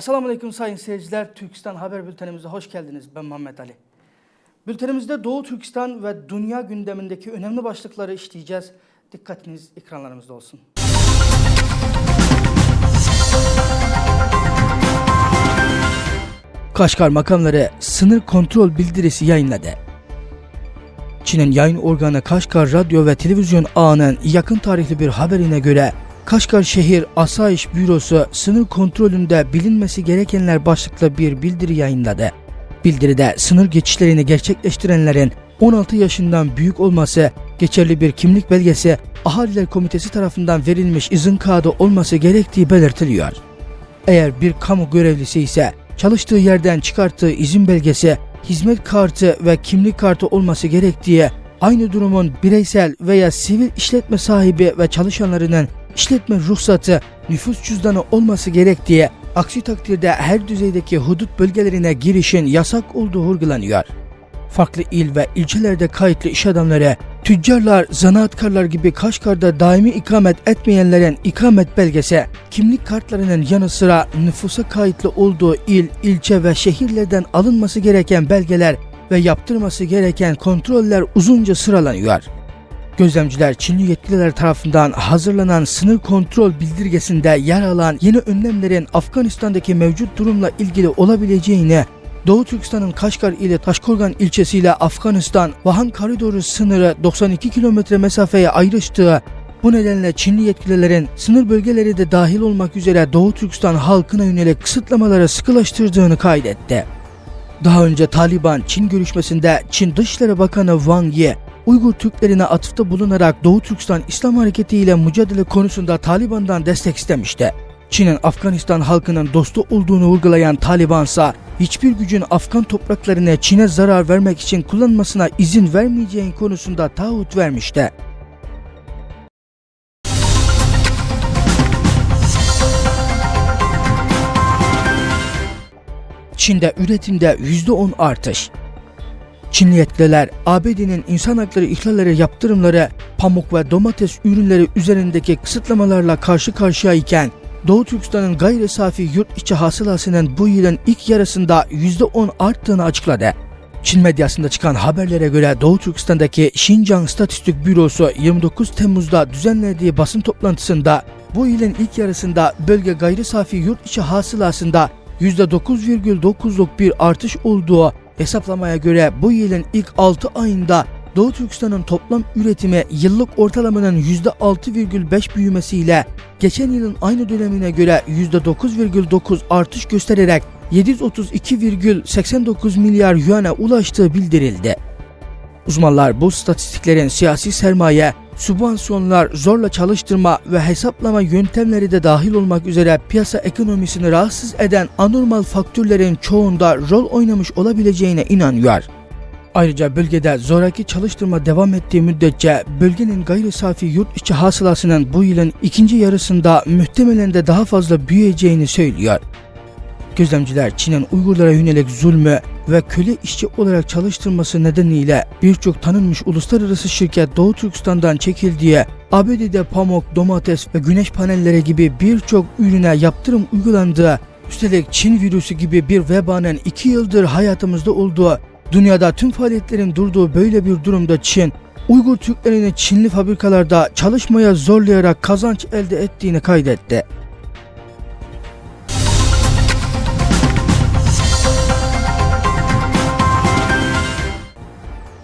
Esselamu Aleyküm sayın seyirciler. Türkistan Haber Bültenimize hoş geldiniz. Ben Muhammed Ali. Bültenimizde Doğu Türkistan ve dünya gündemindeki önemli başlıkları işleyeceğiz. Dikkatiniz ekranlarımızda olsun. Kaşgar makamları sınır kontrol bildirisi yayınladı. Çin'in yayın organı Kaşgar Radyo ve Televizyon Ağı'nın yakın tarihli bir haberine göre Kaşgar Şehir Asayiş Bürosu sınır kontrolünde bilinmesi gerekenler başlıklı bir bildiri yayınladı. Bildiride sınır geçişlerini gerçekleştirenlerin 16 yaşından büyük olması, geçerli bir kimlik belgesi, Ahaliler Komitesi tarafından verilmiş izin kağıdı olması gerektiği belirtiliyor. Eğer bir kamu görevlisi ise çalıştığı yerden çıkarttığı izin belgesi, hizmet kartı ve kimlik kartı olması gerektiği, aynı durumun bireysel veya sivil işletme sahibi ve çalışanlarının işletme ruhsatı, nüfus cüzdanı olması gerektiği, aksi takdirde her düzeydeki hudut bölgelerine girişin yasak olduğu vurgulanıyor. Farklı il ve ilçelerde kayıtlı iş adamları, tüccarlar, zanaatkarlar gibi Kaşgar'da daimi ikamet etmeyenlerin ikamet belgesi, kimlik kartlarının yanı sıra nüfusa kayıtlı olduğu il, ilçe ve şehirlerden alınması gereken belgeler ve yaptırması gereken kontroller uzunca sıralanıyor. Gözlemciler Çinli yetkililer tarafından hazırlanan sınır kontrol bildirgesinde yer alan yeni önlemlerin Afganistan'daki mevcut durumla ilgili olabileceğini, Doğu Türkistan'ın Kaşgar ile Taşkorgan ilçesiyle Afganistan Vahan koridoru sınırı 92 kilometre mesafeye ayrıştığı, bu nedenle Çinli yetkililerin sınır bölgeleri de dahil olmak üzere Doğu Türkistan halkına yönelik kısıtlamaları sıkılaştırdığını kaydetti. Daha önce Taliban Çin görüşmesinde Çin Dışişleri Bakanı Wang Yi, Uygur Türklerine atıfta bulunarak Doğu Türkistan İslam Hareketi ile mücadele konusunda Taliban'dan destek istemişti. Çin'in Afganistan halkının dostu olduğunu vurgulayan Taliban ise hiçbir gücün Afgan topraklarını Çin'e zarar vermek için kullanmasına izin vermeyeceğin konusunda taahhüt vermişti. Çin'de üretimde %10 artış. Çinli yetkililer ABD'nin insan hakları ihlalleri yaptırımları, pamuk ve domates ürünleri üzerindeki kısıtlamalarla karşı karşıya iken Doğu Türkistan'ın gayri safi yurt içi hasılasının bu yılın ilk yarısında %10 arttığını açıkladı. Çin medyasında çıkan haberlere göre Doğu Türkistan'daki Şincan Statistik Bürosu 29 Temmuz'da düzenlediği basın toplantısında bu yılın ilk yarısında bölge gayri safi yurt içi hasılasında %9,9'luk bir artış olduğu hesaplamaya göre bu yılın ilk 6 ayında Doğu Türkistan'ın toplam üretimi yıllık ortalamanın %6,5 büyümesiyle geçen yılın aynı dönemine göre %9,9 artış göstererek 732,89 milyar yuan'a ulaştığı bildirildi. Uzmanlar bu statistiklerin siyasi sermaye, sübvansiyonlar, zorla çalıştırma ve hesaplama yöntemleri de dahil olmak üzere piyasa ekonomisini rahatsız eden anormal faktörlerin çoğunda rol oynamış olabileceğine inanıyor. Ayrıca bölgede zoraki çalıştırma devam ettiği müddetçe bölgenin gayri safi yurt içi hasılasının bu yılın ikinci yarısında muhtemelen de daha fazla büyüyeceğini söylüyor. Gözlemciler Çin'in Uygurlara yönelik zulmü ve köle işçi olarak çalıştırması nedeniyle birçok tanınmış uluslararası şirket Doğu Türkistan'dan çekildiği, ABD'de pamuk, domates ve güneş panelleri gibi birçok ürüne yaptırım uygulandığı, üstelik Çin virüsü gibi bir vebanın iki yıldır hayatımızda olduğu, dünyada tüm faaliyetlerin durduğu böyle bir durumda Çin, Uygur Türklerini Çinli fabrikalarda çalışmaya zorlayarak kazanç elde ettiğini kaydetti.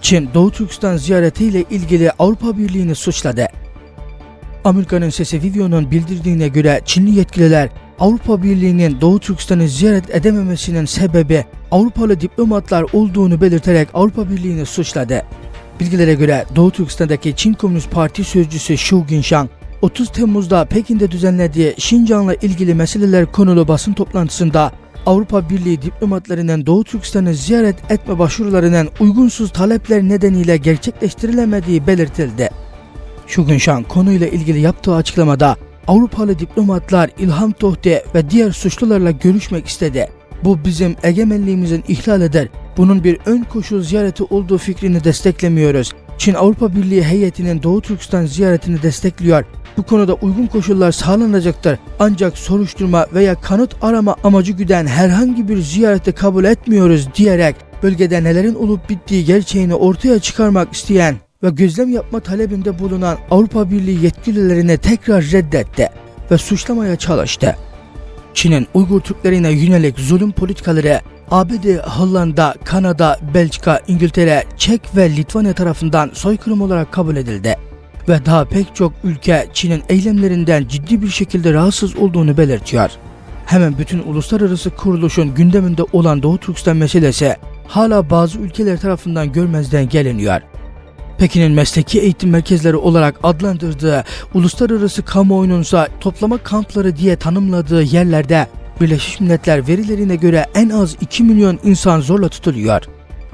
Çin, Doğu Türkistan ziyaretiyle ilgili Avrupa Birliği'ni suçladı. Amerika'nın sesi Vivio'nun bildirdiğine göre Çinli yetkililer Avrupa Birliği'nin Doğu Türkistan'ı ziyaret edememesinin sebebi Avrupalı diplomatlar olduğunu belirterek Avrupa Birliği'ni suçladı. Bilgilere göre Doğu Türkistan'daki Çin Komünist Parti sözcüsü Xu Jinshang 30 Temmuz'da Pekin'de düzenlediği Şincan'la ilgili meseleler konulu basın toplantısında Avrupa Birliği diplomatlarının Doğu Türkistan'ı ziyaret etme başvurularının uygunsuz talepler nedeniyle gerçekleştirilemediği belirtildi. Şugunşan konuyla ilgili yaptığı açıklamada Avrupalı diplomatlar İlham Tohti ve diğer suçlularla görüşmek istedi. Bu bizim egemenliğimizin ihlalidir. Bunun bir ön koşul ziyareti olduğu fikrini desteklemiyoruz. Çin Avrupa Birliği heyetinin Doğu Türkistan ziyaretini destekliyor. Bu konuda uygun koşullar sağlanacaktır. Ancak soruşturma veya kanıt arama amacı güden herhangi bir ziyareti kabul etmiyoruz diyerek bölgede nelerin olup bittiği gerçeğini ortaya çıkarmak isteyen ve gözlem yapma talebinde bulunan Avrupa Birliği yetkililerini tekrar reddetti ve suçlamaya çalıştı. Çin'in Uygur Türklerine yönelik zulüm politikaları ABD, Hollanda, Kanada, Belçika, İngiltere, Çek ve Litvanya tarafından soykırım olarak kabul edildi. Ve daha pek çok ülke Çin'in eylemlerinden ciddi bir şekilde rahatsız olduğunu belirtiyor. Hemen bütün uluslararası kuruluşun gündeminde olan Doğu Türkistan meselesi hala bazı ülkeler tarafından görmezden geliniyor. Pekin'in mesleki eğitim merkezleri olarak adlandırdığı uluslararası kamuoyununsa toplama kampları diye tanımladığı yerlerde Birleşmiş Milletler verilerine göre en az 2 milyon insan zorla tutuluyor.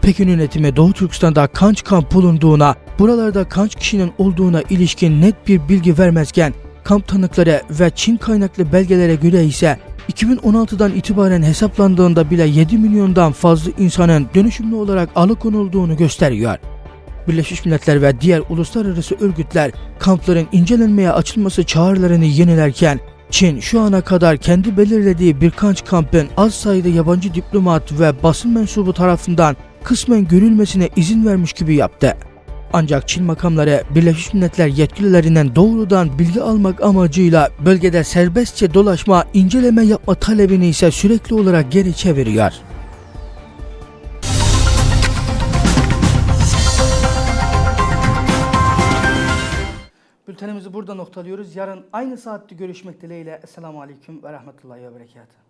Pekin yönetimi Doğu Türkistan'da kanç kamp bulunduğuna, buralarda kanç kişinin olduğuna ilişkin net bir bilgi vermezken kamp tanıkları ve Çin kaynaklı belgelere göre ise 2016'dan itibaren hesaplandığında bile 7 milyondan fazla insanın dönüşümlü olarak alıkonulduğunu gösteriyor. Birleşmiş Milletler ve diğer uluslararası örgütler kampların incelenmeye açılması çağrılarını yenilerken Çin şu ana kadar kendi belirlediği birkaç kampın az sayıda yabancı diplomat ve basın mensubu tarafından kısmen görülmesine izin vermiş gibi yaptı. Ancak Çin makamları Birleşmiş Milletler yetkililerinden doğrudan bilgi almak amacıyla bölgede serbestçe dolaşma, inceleme yapma talebini ise sürekli olarak geri çeviriyor. Bültenimizi burada noktalıyoruz. Yarın aynı saatte görüşmek dileğiyle. Esselamu Aleyküm ve Rahmetullahi ve Berekatuhu.